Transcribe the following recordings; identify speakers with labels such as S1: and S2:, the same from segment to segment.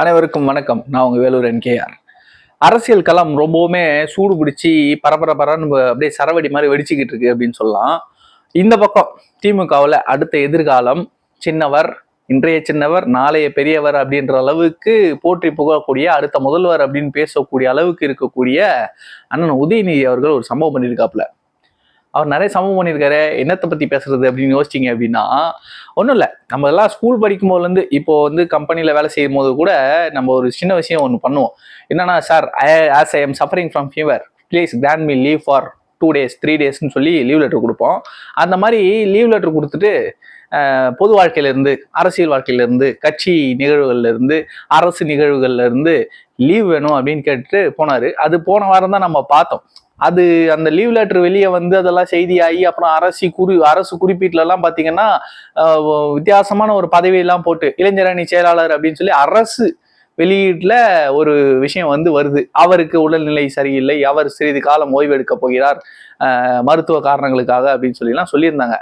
S1: அனைவருக்கும் வணக்கம். நான் உங்க வேலூர் என்கேஆர் அரசியல் களம் ரொம்பவுமே சூடு பிடிச்சி பரபர பரன்னு அப்படியே சரவடி மாதிரி வெடிச்சுக்கிட்டு இருக்கு அப்படின்னு சொல்லலாம். இந்த பக்கம் திமுகவில் அடுத்த எதிர்காலம் சின்னவர் இன்றைய சின்னவர் நாளைய பெரியவர் அப்படின்ற அளவுக்கு போற்றி புகழக்கூடிய அடுத்த முதல்வர் அப்படின்னு பேசக்கூடிய அளவுக்கு இருக்கக்கூடிய அண்ணன் உதயநிதி அவர்கள் ஒரு சம்பவம் பண்ணியிருக்காப்புல. அவர் நிறைய சமம் பண்ணியிருக்காரு. என்னத்தை பற்றி பேசுறது அப்படின்னு யோசிச்சிங்க அப்படின்னா ஒன்றும் இல்லை. நம்ம எல்லாம் ஸ்கூல் படிக்கும் போதுலேருந்து இப்போ வந்து கம்பெனியில் வேலை செய்யும் போது கூட நம்ம ஒரு சின்ன விஷயம் ஒன்று பண்ணுவோம். என்னன்னா sir as I am suffering from fever please grant me leave for two days three டேஸ்னு சொல்லி லீவ் லெட்டர் கொடுப்போம். அந்த மாதிரி லீவ் லெட்டர் கொடுத்துட்டு பொது வாழ்க்கையில இருந்து அரசியல் வாழ்க்கையிலேருந்து கட்சி நிகழ்வுகள்லேருந்து அரசு நிகழ்வுகள்லேருந்து லீவ் வேணும் அப்படின்னு கேட்டுட்டு போனார். அது போன வாரம் தான் நம்ம பார்த்தோம். அது அந்த லீவ் லெட்டர் வெளியே வந்து அதெல்லாம் செய்தியாகி அப்புறம் அரசு குறி அரசு குறிப்பீட்டுல பார்த்தீங்கன்னா வித்தியாசமான ஒரு பதவியெல்லாம் போட்டு இளைஞரணி செயலாளர் அப்படின்னு சொல்லி அரசு வெளியீட்டில் ஒரு விஷயம் வந்து வருது. அவருக்கு உடல்நிலை சரியில்லை அவர் சிறிது காலம் ஓய்வு எடுக்க போகிறார் மருத்துவ காரணங்களுக்காக அப்படின்னு சொல்லிலாம் சொல்லியிருந்தாங்க.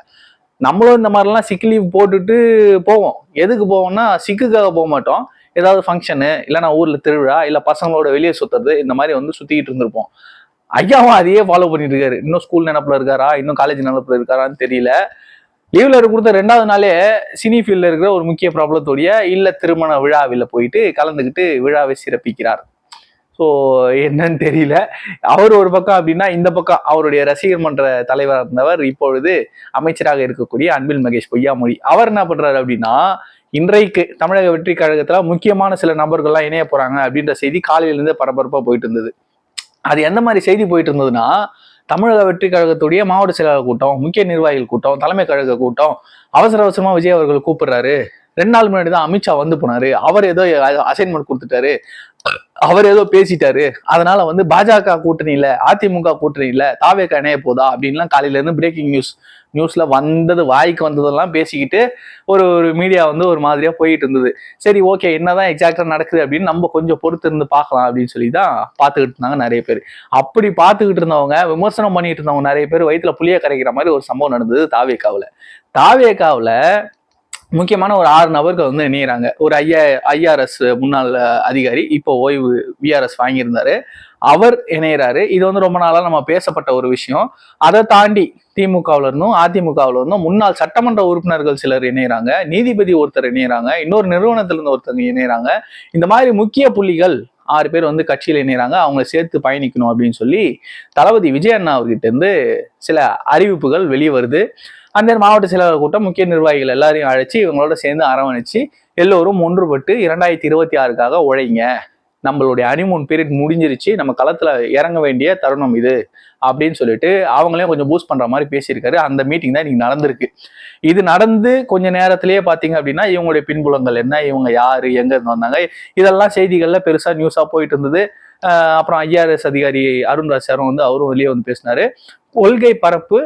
S1: நம்மளும் இந்த மாதிரிலாம் சிக் லீவ் போட்டுட்டு போவோம். எதுக்கு போவோம்னா சிக்குக்காக போக மாட்டோம். ஏதாவது ஃபங்க்ஷனு இல்லைன்னா ஊரில் திருவிழா இல்லை பசங்களோட வெளியே சுற்றுறது இந்த மாதிரி வந்து சுற்றிக்கிட்டு இருந்திருப்போம். ஐயாவும் அதையே ஃபாலோ பண்ணிட்டு இருக்காரு இன்னும் ஸ்கூல் நினப்புல இருக்காரா? இன்னும் காலேஜ் நினப்புல இருக்காரான்னு தெரியல. லீவ்ல கொடுத்த ரெண்டாவது நாளே சினி ஃபீல்ட்ல இருக்கிற ஒரு முக்கிய ப்ராப்ளத்தோடைய இல்ல திருமண விழாவில் போயிட்டு கலந்துக்கிட்டு விழாவை சிறப்பிக்கிறார். ஸோ என்னன்னு தெரியல. அவர் ஒரு பக்கம் அப்படின்னா இந்த பக்கம் அவருடைய ரசிகர் மன்ற தலைவராக இருந்தவர் இப்பொழுது அமைச்சராக இருக்கக்கூடிய அன்பில் மகேஷ் பொய்யாமொழி. அவர் என்ன பண்றாரு அப்படின்னா இன்றைக்கு தமிழக வெற்றி கழகத்தில் முக்கியமான சில நபர்கள்லாம் இணைய போறாங்க அப்படின்ற செய்தி காலையிலேருந்து பரபரப்பாக போயிட்டு இருந்தது. அது எந்த மாதிரி செய்தி போயிட்டு இருந்ததுன்னா தமிழக வெற்றி கழகத்துடைய மாவட்ட செயலாளர் கூட்டம் முக்கிய நிர்வாகிகள் கூட்டம் தலைமை கழக கூட்டம் அவசர அவசரமா விஜய் அவர்கள் கூப்பிடுறாரு. ரெண்டு நாள் முன்னாடி தான் அமித்ஷா வந்து போனாரு. அவர் ஏதோ அசைன்மெண்ட் கொடுத்துட்டாரு. அவர் ஏதோ பேசிட்டாரு. அதனால வந்து பாஜக கூட்டணியில அதிமுக கூட்டணியில தாவேக்கா இணைய போதா அப்படின்லாம் காலையில இருந்து பிரேக்கிங் நியூஸ் நியூஸ்ல வந்தது வாய்க்கு வந்ததெல்லாம் பேசிக்கிட்டு ஒரு ஒரு மீடியா வந்து ஒரு மாதிரியா போயிட்டு இருந்தது. சரி ஓகே என்னதான் எக்ஸாக்டா நடக்குது அப்படின்னு நம்ம கொஞ்சம் பொறுத்து இருந்து பார்க்கலாம் அப்படின்னு சொல்லி தான் பார்த்துக்கிட்டு இருந்தாங்க நிறைய பேர். அப்படி பார்த்துக்கிட்டு இருந்தவங்க விமர்சனம் பண்ணிட்டு இருந்தவங்க நிறைய பேர் வயிற்றுல புளிய கரைக்கிற மாதிரி ஒரு சம்பவம் நடந்தது தாவேக்காவில். தாவேக்காவில் முக்கியமான ஒரு ஆறு நபர்கள் வந்து இணையிறாங்க. ஒரு ஐயா ஐஆர்எஸ் முன்னாள் அதிகாரி இப்போ ஓய்வு விஆர்எஸ் வாங்கியிருந்தாரு. அவர் இணையிறாரு. இது வந்து ரொம்ப நாளாக நம்ம பேசப்பட்ட ஒரு விஷயம். அதை தாண்டி திமுகவில் இருந்தும் அதிமுகவில் இருந்தும் முன்னாள் சட்டமன்ற உறுப்பினர்கள் சிலர் இணையிறாங்க. நீதிபதி ஒருத்தர் இணையிறாங்க. இன்னொரு நிறுவனத்திலிருந்து ஒருத்தர் இணையிறாங்க. இந்த மாதிரி முக்கிய புள்ளிகள் ஆறு பேர் வந்து கட்சியில் இணைகிறாங்க அவங்களை சேர்த்து பயணிக்கணும் அப்படின்னு சொல்லி தளபதி விஜய் அண்ணா அவர்கிட்ட இருந்து சில அறிவிப்புகள் வெளியே வருது அந்த மாவட்ட செயலாளர் கூட்டம் முக்கிய நிர்வாகிகள் எல்லாரையும் அழைச்சி இவங்களோட சேர்ந்து அரவணைச்சு எல்லோரும் ஒன்றுபட்டு இரண்டாயிரத்தி இருபத்தி ஆறுக்காக உழைங்க. நம்மளுடைய அனிமூன் பீரியட் முடிஞ்சிருச்சு. நம்ம களத்தில் இறங்க வேண்டிய தருணம் இது அப்படின்னு சொல்லிட்டு அவங்களையும் கொஞ்சம் பூஸ்ட் பண்ணுற மாதிரி பேசியிருக்காரு. அந்த மீட்டிங் தான் இன்னைக்கு நடந்திருக்கு. இது நடந்து கொஞ்சம் நேரத்திலேயே பார்த்தீங்க அப்படின்னா இவங்களுடைய பின்புலங்கள் என்ன இவங்க யார் எங்கேருந்து வந்தாங்க இதெல்லாம் செய்திகளில் பெருசாக நியூஸாக போயிட்டு இருந்தது. அப்புறம் ஐஆர்எஸ் அதிகாரி அருண்ராஜ் சாரும் வந்து அவரும் வெளியே வந்து பேசினாரு. கொள்கை பரப்பு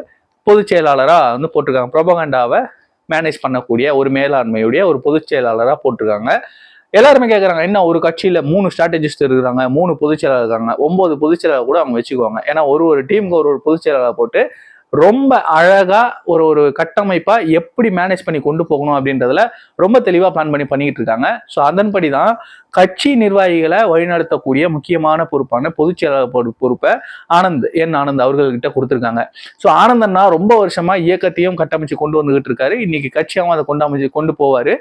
S1: பொதுச் செயலாளரா வந்து போட்டிருக்காங்க. ப்ரொபகண்டாவை மேனேஜ் பண்ணக்கூடிய ஒரு மேலாண்மையுடைய ஒரு பொதுச் செயலாளராக போட்டிருக்காங்க. எல்லாருமே கேட்குறாங்க என்ன ஒரு கட்சியில மூணு ஸ்ட்ராட்டஜிஸ்ட் இருக்கிறாங்க மூணு பொதுச் செயலாளர் இருக்காங்க ஒம்பது பொதுச் செயலாளர் கூட அவங்க வச்சுக்குவாங்க. ஏன்னா ஒரு ஒரு டீமுக்கு ஒரு ஒரு பொதுச் செயலாளர் போட்டு ரொம்ப அழகா ஒரு ஒரு கட்டமைப்பா எப்படி மேனேஜ் பண்ணி கொண்டு போகணும் அப்படின்றதுல ரொம்ப தெளிவா பிளான் பண்ணி பண்ணிட்டு இருக்காங்க. ஸோ அதன்படி தான் கட்சி நிர்வாகிகளை வழிநடத்தக்கூடிய முக்கியமான பொறுப்பான பொதுச் செயலாளர் பொறுப்பை ஆனந்த் என் ஆனந்த் அவர்கள்கிட்ட கொடுத்துருக்காங்க. ஸோ ஆனந்தன்னா ரொம்ப வருஷமா இயக்கத்தையும் கட்டமைச்சு கொண்டு வந்துகிட்டு இருக்காரு. இன்னைக்கு கட்சியாகவும் அதை கொண்டு அமைச்சு கொண்டு போவாரு.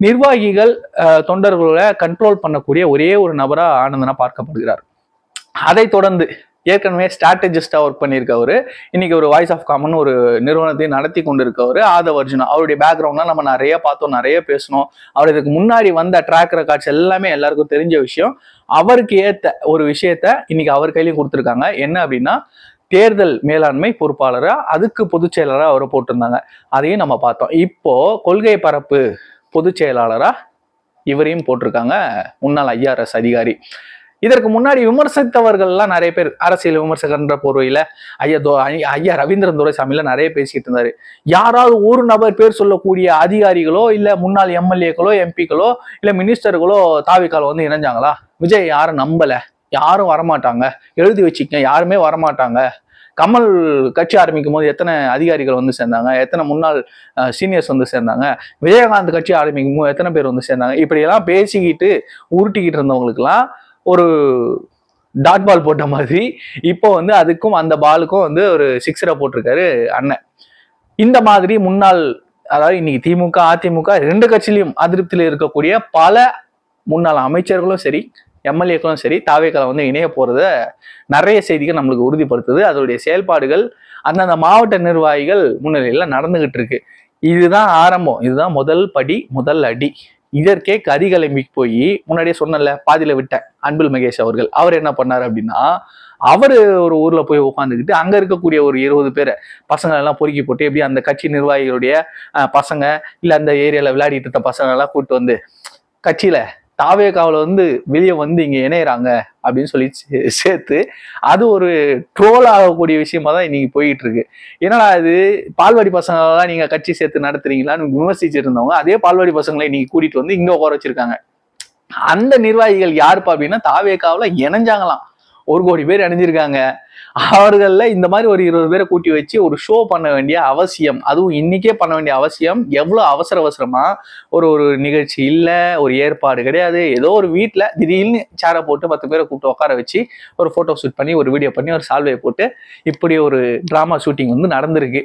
S1: நிர்வாகிகள் தொண்டர்களை கண்ட்ரோல் பண்ணக்கூடிய ஒரே ஒரு நபரா ஆனந்தனா பார்க்கப்படுகிறார். அதை தொடர்ந்து ஏற்கனவே ஸ்ட்ராட்டஜிஸ்டாக ஒர்க் பண்ணியிருக்கவர். இன்னைக்கு ஒரு வாய்ஸ் ஆஃப் காமன் ஒரு நிறுவனத்தை நடத்தி கொண்டு இருக்கவர் ஆதவ் அர்ஜுனா. அவருடைய பேக்ரவுண்ட்லாம் நம்ம நிறைய பார்த்தோம் நிறைய பேசணும் அவர் இதுக்கு முன்னாடி வந்த ட்ராக் ரெக்கார்ட்ஸ் எல்லாமே எல்லாருக்கும் தெரிஞ்ச விஷயம். அவருக்கு ஏற்ற ஒரு விஷயத்த இன்னைக்கு அவர் கையிலையும் கொடுத்துருக்காங்க. என்ன அப்படின்னா தேர்தல் மேலாண்மை பொறுப்பாளராக அதுக்கு பொதுச் செயலாளரா அவரை போட்டிருந்தாங்க. அதையும் நம்ம பார்த்தோம். இப்போ கொள்கை பரப்பு பொதுச்செயலாளராக இவரையும் போட்டிருக்காங்க முன்னாள் ஐஆர்எஸ் அதிகாரி. இதற்கு முன்னாடி விமர்சித்தவர்கள்லாம் நிறைய பேர் அரசியல் விமர்சகன்ற போர்வையில ஐயா தோ ஐயா- ரவீந்திரன் துரைசாமில நிறைய பேசிக்கிட்டு இருந்தாரு. யாராவது ஒரு நபர் பேர் சொல்லக்கூடிய அதிகாரிகளோ இல்ல முன்னாள் எம்எல்ஏக்களோ எம்பிக்களோ இல்ல மினிஸ்டர்களோ தாவிக்கால வந்து இணைஞ்சாங்களா? விஜய் யாரும் நம்பல? யாரும் வரமாட்டாங்க. எழுதி வச்சுக்கங்க யாருமே வரமாட்டாங்க. கமல் கட்சி ஆரம்பிக்கும் போது எத்தனை அதிகாரிகள் வந்து சேர்ந்தாங்க? எத்தனை முன்னாள் சீனியர்ஸ் வந்து சேர்ந்தாங்க? விஜயகாந்த் கட்சி ஆரம்பிக்கும் போது எத்தனை பேர் வந்து சேர்ந்தாங்க? இப்படியெல்லாம் பேசிக்கிட்டு உருட்டிக்கிட்டு இருந்தவங்களுக்குலாம் ஒரு டாட் பால் போட்ட மாதிரி. இப்போ வந்து அதுக்கும் அந்த பாலுக்கும் வந்து ஒரு சிக்ஸரை போட்டிருக்காரு அண்ணன். இந்த மாதிரி முன்னாள் அதாவது இன்னைக்கு திமுக அதிமுக ரெண்டு கட்சியிலையும் அதிருப்தியில் இருக்கக்கூடிய பல முன்னாள் அமைச்சர்களும் சரி எம்எல்ஏக்களும் சரி தாவேக்களை வந்து இணைய போகிறத நிறைய செய்திகள் நம்மளுக்கு உறுதிப்படுத்துது. அதோடைய செயல்பாடுகள் அந்தந்த மாவட்ட நிர்வாகிகள் முன்னிலையில் நடந்துகிட்டு இருக்கு. இதுதான் ஆரம்பம். இதுதான் முதல் படி முதல் அடி. இதற்கே கரிகலம்பி போய் முன்னாடியே சொன்னல பாதியில விட்டேன் அன்பில் மகேஷ் அவர்கள். அவர் என்ன பண்ணார் அப்படின்னா அவர் ஒரு ஊர்ல போய் உட்காந்துக்கிட்டு அங்க இருக்கக்கூடிய ஒரு இருபது பேரை பசங்களை எல்லாம் பொறுக்கி போட்டு எப்படி அந்த கட்சி நிர்வாகிகளுடைய பசங்க இல்ல அந்த ஏரியால விளையாடிட்டு இருந்த பசங்க எல்லாம் கூப்பிட்டு வந்து கட்சியில தாவேகாவில் வந்து வெளியே வந்து இங்கே இணையறாங்க அப்படின்னு சொல்லி சே- சேர்த்து அது ஒரு ட்ரோல் ஆகக்கூடிய விஷயமா தான் இன்னைக்கு போயிட்டு இருக்கு என்னடா இது? பால்வாடி பசங்களெல்லாம் நீங்கள் கட்சி சேர்த்து நடத்துறீங்களான்னு விமர்சிச்சுட்டு இருந்தவங்க அதே பால்வாடி பசங்களை இன்னைக்கு கூட்டிட்டு வந்து இங்கே உட்கார வச்சிருக்காங்க. அந்த நிர்வாகிகள் யாருப்பா அப்படின்னா தாவேகாவில் இணைஞ்சாங்களாம். ஒரு கோடி பேர் அணிஞ்சிருக்காங்க. அவர்களில் இந்த மாதிரி ஒரு இருபது பேரை கூட்டி வச்சு ஒரு ஷோ பண்ண வேண்டிய அவசியம் அதுவும் இன்னைக்கே பண்ண வேண்டிய அவசியம் எவ்வளோ அவசர அவசரமா ஒரு ஒரு நிகழ்ச்சி இல்லை ஒரு ஏற்பாடு கிடையாது. ஏதோ ஒரு வீட்டில் திடீர்னு சேரை போட்டு பத்து பேரை கூப்பிட்டு உட்கார வச்சு ஒரு ஃபோட்டோ ஷூட் பண்ணி ஒரு வீடியோ பண்ணி ஒரு சால்வையை போட்டு இப்படி ஒரு ட்ராமா ஷூட்டிங் வந்து நடந்திருக்கு.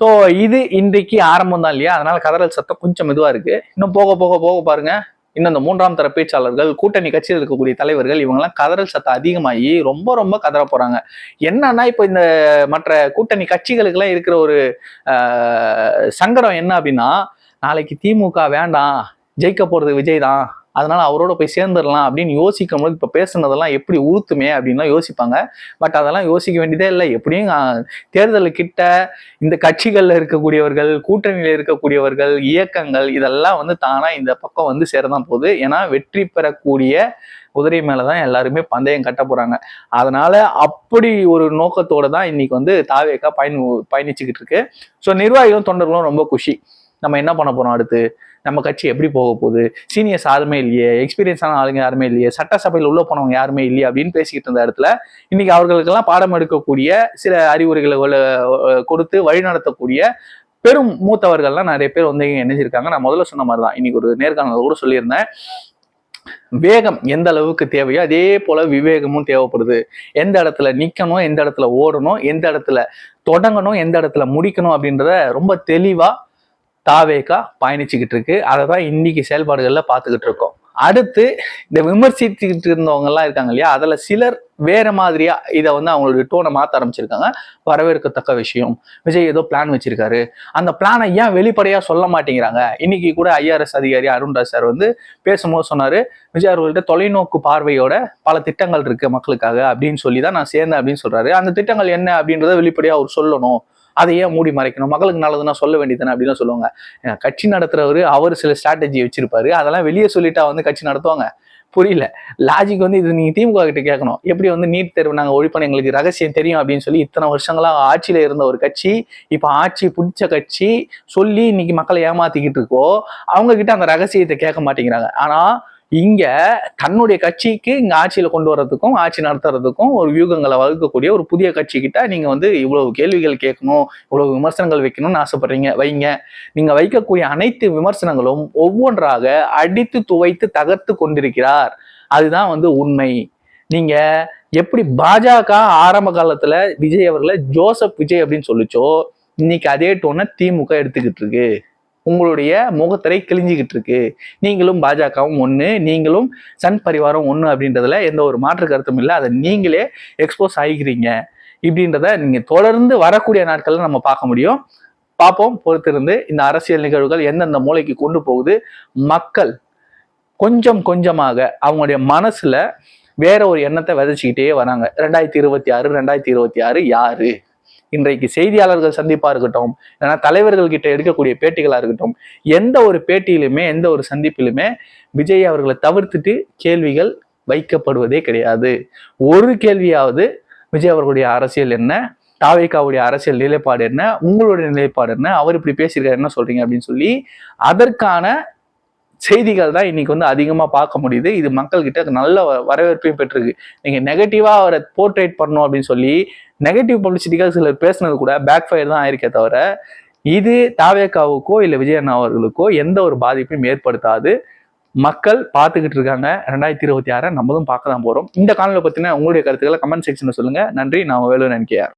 S1: ஸோ இது இன்றைக்கு ஆரம்பம் தான் இல்லையா? அதனால கதறல் சத்தம் கொஞ்சம் இதுவாக இருக்குது இன்னும் போக போக போக பாருங்கள் இன்னும் இந்த மூன்றாம் தர பேச்சாளர்கள் கூட்டணி கட்சியில் இருக்கக்கூடிய தலைவர்கள் இவங்கெல்லாம் கதறல் சத்தம் அதிகமாகி ரொம்ப ரொம்ப கதற போறாங்க. என்னன்னா இப்போ இந்த மற்ற கூட்டணி கட்சிகளுக்கெல்லாம் இருக்கிற ஒரு சங்கடம் என்ன அப்படின்னா நாளைக்கு திமுக வேண்டாம் ஜெயிக்க போறது விஜய் தான். அதனால அவரோட போய் சேர்ந்துடலாம் அப்படின்னு யோசிக்கும் போது இப்போ பேசுனதெல்லாம் எப்படி உறுத்துமே அப்படின்லாம் யோசிப்பாங்க. பட் அதெல்லாம் யோசிக்க வேண்டியதே இல்லை. எப்படியும் தேர்தல் கிட்ட இந்த கட்சிகளில் இருக்கக்கூடியவர்கள் கூட்டணியில் இருக்கக்கூடியவர்கள் இயக்கங்கள் இதெல்லாம் வந்து தானாக இந்த பக்கம் வந்து சேரதான் போகுது. ஏன்னா வெற்றி பெறக்கூடிய குதிரை மேலதான் எல்லாருமே பந்தயம் கட்ட போகிறாங்க அதனால அப்படி ஒரு நோக்கத்தோடு தான் இன்னைக்கு வந்து தாவேக்கா பயணி பயணிச்சுக்கிட்டு இருக்கு. ஸோ நிர்வாகிகளும் தொண்டர்களும் ரொம்ப குஷி. நம்ம என்ன பண்ண போகிறோம் அடுத்து? நம்ம கட்சி எப்படி போக போகுது? சீனியர்ஸ் யாருமே இல்லையே. எக்ஸ்பீரியன்ஸான ஆளுங்க யாருமே இல்லையே. சட்டசபையில் உள்ள போனவங்க யாருமே இல்லையே அப்படின்னு பேசிக்கிட்டு இருந்த இடத்துல இன்னைக்கு அவர்களுக்கெல்லாம் பாடம் எடுக்கக்கூடிய சில அறிவுரைகளை கொடுத்து வழிநடத்தக்கூடிய பெரும் மூத்தவர்கள்லாம் நிறைய பேர் வந்து இணைஞ்சிருக்காங்க. நான் முதல்ல சொன்ன மாதிரி தான் இன்னைக்கு ஒரு நேர்காணல் கூட சொல்லியிருந்தேன். வேகம் எந்த அளவுக்கு தேவையோ அதே போல விவேகமும் தேவைப்படுது. எந்த இடத்துல நிக்கணும் எந்த இடத்துல ஓடணும் எந்த இடத்துல தொடங்கணும் எந்த இடத்துல முடிக்கணும் அப்படின்றத ரொம்ப தெளிவா தாவேக்கா பயணிச்சுக்கிட்டு இருக்கு அதை தான் இன்னைக்கு செயல்பாடுகளில் பார்த்துக்கிட்டு இருக்கோம். அடுத்து இந்த விமர்சித்துக்கிட்டு இருந்தவங்க எல்லாம் இருக்காங்க இல்லையா? அதில் சிலர் வேற மாதிரியா இதை வந்து அவங்களுடைய டோனை மாத்த ஆரம்பிச்சிருக்காங்க. வரவேற்கத்தக்க விஷயம். விஜய் ஏதோ பிளான் வச்சிருக்காரு. அந்த பிளானை ஏன் வெளிப்படையா சொல்ல மாட்டேங்கிறாங்க? இன்னைக்கு கூட ஐஆர்எஸ் அதிகாரி அருண்ராஜ் சார் வந்து பேசும்போது சொன்னாரு விஜய் அவர்கள்ட்ட தொலைநோக்கு பார்வையோட பல திட்டங்கள் இருக்கு மக்களுக்காக அப்படின்னு சொல்லி தான் நான் சேர்ந்தேன் அப்படின்னு சொல்றாரு. அந்த திட்டங்கள் என்ன அப்படின்றத வெளிப்படையா அவர் சொல்லணும். அதை ஏன் மூடி மறைக்கணும். மக்களுக்கு நல்லதுன்னா சொல்ல வேண்டியதுன்னு அப்படின்னு சொல்லுவாங்க. கட்சி நடத்துறவர் அவர் சில ஸ்ட்ராட்டஜி வச்சிருப்பாரு. அதெல்லாம் வெளியே சொல்லிட்டா வந்து கட்சி நடத்துவாங்க. புரியல. லாஜிக் வந்து இது நீங்க திமுக கிட்ட கேட்கணும். எப்படி வந்து நீட் தேர்வு நாங்கள் ஒழிப்போம் எங்களுக்கு ரகசியம் தெரியும் அப்படின்னு சொல்லி இத்தனை வருஷங்களா ஆட்சியில் இருந்த ஒரு கட்சி இப்போ ஆட்சி பிடிச்ச கட்சி சொல்லி இன்னைக்கு மக்களை ஏமாத்திக்கிட்டு இருக்கோ அவங்க கிட்ட அந்த ரகசியத்தை கேட்க மாட்டேங்கிறாங்க. ஆனால் இங்க தன்னுடைய கட்சிக்கு இங்க ஆட்சியில கொண்டு வர்றதுக்கும் ஆட்சி நடத்துறதுக்கும் ஒரு வியூகங்களை வகுக்கக்கூடிய ஒரு புதிய கட்சி கிட்ட நீங்க வந்து இவ்வளவு கேள்விகள் கேட்கணும் இவ்வளவு விமர்சனங்கள் வைக்கணும்னு ஆசைப்படுறீங்க வைங்க. நீங்க வைக்கக்கூடிய அனைத்து விமர்சனங்களும் ஒவ்வொன்றாக அடித்து துவைத்து தகர்த்து கொண்டிருக்கிறார். அதுதான் வந்து உண்மை. நீங்க எப்படி பாஜக ஆரம்ப காலத்துல விஜய் அவர்களை ஜோசப் விஜய் அப்படின்னு சொல்லிச்சோ இன்னைக்கு அதே டோனை திமுக எடுத்துக்கிட்டு இருக்கு. உங்களுடைய முகத்திரை கிழிஞ்சிக்கிட்டு இருக்கு. நீங்களும் பாஜகவும் ஒன்று நீங்களும் சன் பரிவாரம் ஒன்று அப்படின்றதுல எந்த ஒரு மாற்று கருத்தும் இல்லை. அதை நீங்களே எக்ஸ்போஸ் ஆகிக்கிறீங்க. இப்படின்றத நீங்கள் தொடர்ந்து வரக்கூடிய நாட்களில் நம்ம பார்க்க முடியும். பார்ப்போம் பொறுத்திருந்து இந்த அரசியல் நிகழ்வுகள் எந்தெந்த மூலைக்கு கொண்டு போகுது. மக்கள் கொஞ்சம் கொஞ்சமாக அவங்களுடைய மனசுல வேற ஒரு எண்ணத்தை விதைச்சிக்கிட்டே வராங்க. ரெண்டாயிரத்தி இருபத்தி ஆறு ரெண்டாயிரத்தி இருபத்தி ஆறு யாரு? இன்றைக்கு செய்தியாளர்கள் சந்திப்பா இருக்கட்டும் இல்லைன்னா தலைவர்கள் கிட்ட எடுக்கக்கூடிய பேட்டிகளா இருக்கட்டும் எந்த ஒரு பேட்டியிலுமே எந்த ஒரு சந்திப்பிலுமே விஜய் அவர்களை தவிர்த்துட்டு கேள்விகள் வைக்கப்படுவதே கிடையாது. ஒரு கேள்வியாவது விஜய் அவர்களுடைய அரசியல் என்ன தாவேக்காவுடைய அரசியல் நிலைப்பாடு என்ன உங்களுடைய நிலைப்பாடு என்ன அவர் இப்படி பேசியிருக்காரு என்ன சொல்றீங்க அப்படின்னு சொல்லி அதற்கான செய்திகள் தான் இன்னைக்கு வந்து அதிகமாக பார்க்க முடியுது. இது மக்கள்கிட்ட நல்ல வரவேற்பையும் பெற்றிருக்கு. நீங்கள் நெகட்டிவாக அவரை போர்ட்ரேட் பண்ணணும் அப்படின்னு சொல்லி நெகட்டிவ் பப்ளிசிட்டிக்காக சிலர் பேசுனது கூட பேக் ஃபயர் தான் ஆயிருக்கே தவிர இது தாவேக்காவுக்கோ இல்லை விஜய் அண்ணா அவர்களுக்கோ எந்த ஒரு பாதிப்பையும் ஏற்படுத்தாது. மக்கள் பார்த்துக்கிட்டு இருக்காங்க. ரெண்டாயிரத்தி இருபத்தி ஆறை நம்மளும் பார்க்க தான் போகிறோம் இந்த காணொலி பற்றின உங்களுடைய கருத்துக்களை கமெண்ட் செக்ஷனில் சொல்லுங்கள் நன்றி. நான் வேலு நினைக்கிறார்